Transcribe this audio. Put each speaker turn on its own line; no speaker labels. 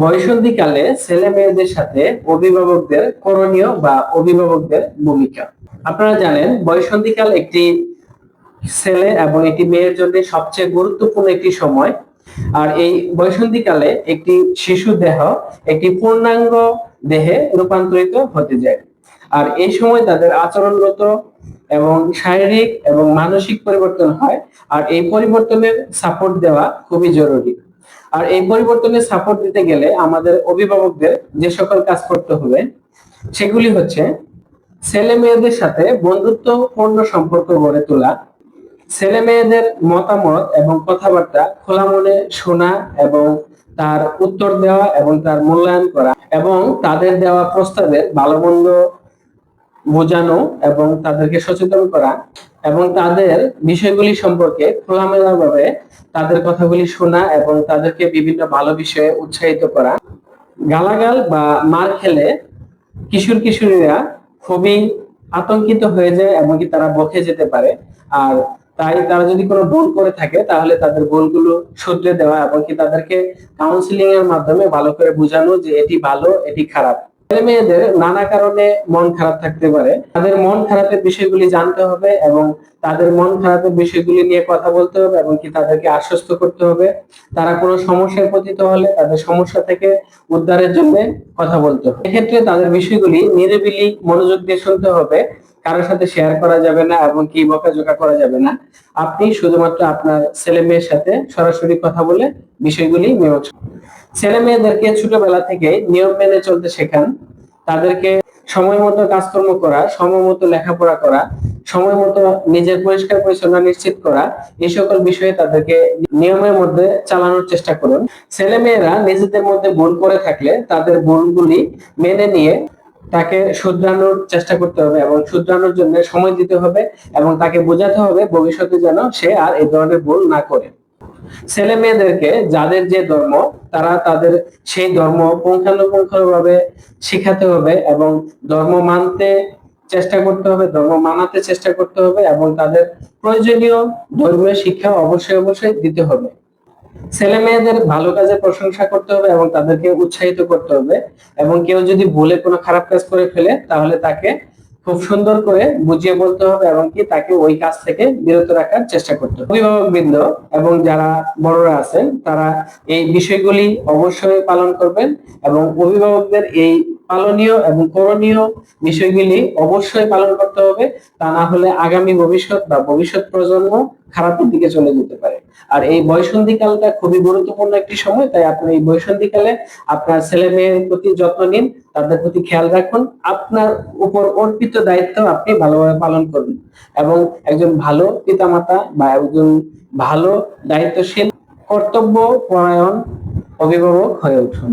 বয়সন্ধিকালে ছেলে মেয়েদের সাথে অভিভাবকদের করণীয় বা অভিভাবকদের ভূমিকা। আপনারা জানেন বয়সন্ধিকাল একটি ছেলে এবং একটি মেয়ের জন্য সবচেয়ে গুরুত্বপূর্ণ একটি সময়। আর এই বয়সন্ধিকালে একটি শিশু দেহ একটি পূর্ণাঙ্গ দেহে রূপান্তরিত হতে যায়। আর এই সময় তাদের আচরণগত এবং শারীরিক এবং মানসিক পরিবর্তন হয়। আর এই পরিবর্তনের সাপোর্ট দেওয়া খুবই জরুরি। আর এই পরিবর্তনের সাপোর্ট দিতে গেলে আমাদের অভিভাবকদের যে সকল কাজ করতে হবে, সেগুলি হচ্ছে ছেলে মেয়েদের সাথে বন্ধুত্বপূর্ণ সম্পর্ক গড়ে তোলা, ছেলে মেয়েদের মতামত এবং কথাবার্তা খোলা মনে শোনা এবং তার উত্তর দেওয়া এবং তার মূল্যায়ন করা এবং তাদের দেওয়া প্রস্তাবের ভালো মন্দ বোঝানো এবং তাদেরকে সচেতন করা এবং তাদের বিষয়গুলি সম্পর্কে খোলামেলা ভাবে তাদের কথাগুলি শোনা এবং তাদেরকে বিভিন্ন ভালো বিষয়ে উৎসাহিত করা। গালাগাল বা মার খেলে কিশোর কিশোরীরা খুবই আতঙ্কিত হয়ে যায় এমনকি তারা বকে যেতে পারে। আর তাই তারা যদি কোনো ভুল করে থাকে তাহলে তাদের ভুলগুলো শুধরে দেওয়া এবং কি তাদেরকে কাউন্সিলিং এর মাধ্যমে ভালো করে বোঝানো যে এটি ভালো, এটি খারাপ। ছেলে মেয়েদের নানা কারণে মন খারাপ থাকতে পারে। তাদের মন খারাপের বিষয়গুলি জানতে হবে এবং তাদের মন খারাপের বিষয়গুলি নিয়ে কথা বলতে হবে এবং কি তাদেরকে আশ্বস্ত করতে হবে। তারা কোনো সমস্যায় পতিত হলে তাদের সমস্যা থেকে উদ্ধারের জন্য কথা বলতে হবে। এক্ষেত্রে তাদের বিষয়গুলি নিরিবিলি মনোযোগ দিয়ে শুনতে হবে। কারোর সাথে শেয়ার করা যাবে না এবং কি বকাঝোকা করা যাবে না। আপনি শুধুমাত্র আপনার ছেলে মেয়ের সাথে সরাসরি কথা বলে বিষয়গুলি মীমাংসা ছেলে মেয়েদেরকে ছোটবেলা থেকে নিয়ম মেনে চলতে শেখান। তাদেরকে সময় মতো কাজকর্ম করা, সময় মতো লেখাপড়া করা, সময় মতো নিজের পরিষ্কার পরিচ্ছন্ন নিশ্চিত করা, এই সকল বিষয়ে তাদেরকে নিয়মের মধ্যে চালানোর চেষ্টা করুন। ছেলে মেয়েরা নিজেদের মধ্যে ভুল করে থাকলে তাদের ভুলগুলি মেনে নিয়ে তাকে শুধরানোর চেষ্টা করতে হবে এবং শুধরানোর জন্য সময় দিতে হবে এবং তাকে বোঝাতে হবে ভবিষ্যতে যেন সে আর এই ধরনের ভুল না করে। ছেলে মেয়েদেরকে যাদের যে ধর্ম, তারা তাদের সেই ধর্ম পুঙ্খানুপুঙ্খানুভাবে শিখাতে হবে এবং ধর্ম মানতে চেষ্টা করতে হবে, ধর্ম মানাতে চেষ্টা করতে হবে এবং তাদের প্রয়োজনীয় ধর্মীয় শিক্ষা অবশ্যই অবশ্যই দিতে হবে। ছেলে মেয়েদের ভালো কাজে প্রশংসা করতে হবে এবং তাদেরকে উৎসাহিত করতে হবে এবং কেউ যদি ভুলে কোনো খারাপ কাজ করে ফেলে, তাহলে তাকে খুব সুন্দর করে বুঝিয়ে বলতে হবে এবং কি তাকে ওই কাজ থেকে বিরত রাখার চেষ্টা করতে হবে। অভিভাবক বৃন্দ এবং যারা বড়রা আছেন, তারা এই বিষয়গুলি অবশ্যই পালন করবেন এবং অভিভাবকদের এই পালনীয় এবং করণীয় বিষয়গুলি অবশ্যই পালন করতে হবে। তা না হলে আগামী ভবিষ্যৎ বা ভবিষ্যৎ প্রজন্ম খারাপের দিকে চলে যেতে পারে। আর এই বয়সন্ধিকালটা খুবই গুরুত্বপূর্ণ একটি সময়, তাই আপনি এই বয়সন্ধিকালে আপনার ছেলে মেয়ের প্রতি যত্ন নিন, তাদের প্রতি খেয়াল রাখুন, আপনার উপর অর্পিত দায়িত্ব আপনি ভালোভাবে পালন করুন। এবং একজন ভালো পিতামাতা বা একজন ভালো দায়িত্বশীল কর্তব্য পরায়ণ অভিভাবক হয়ে উঠুন।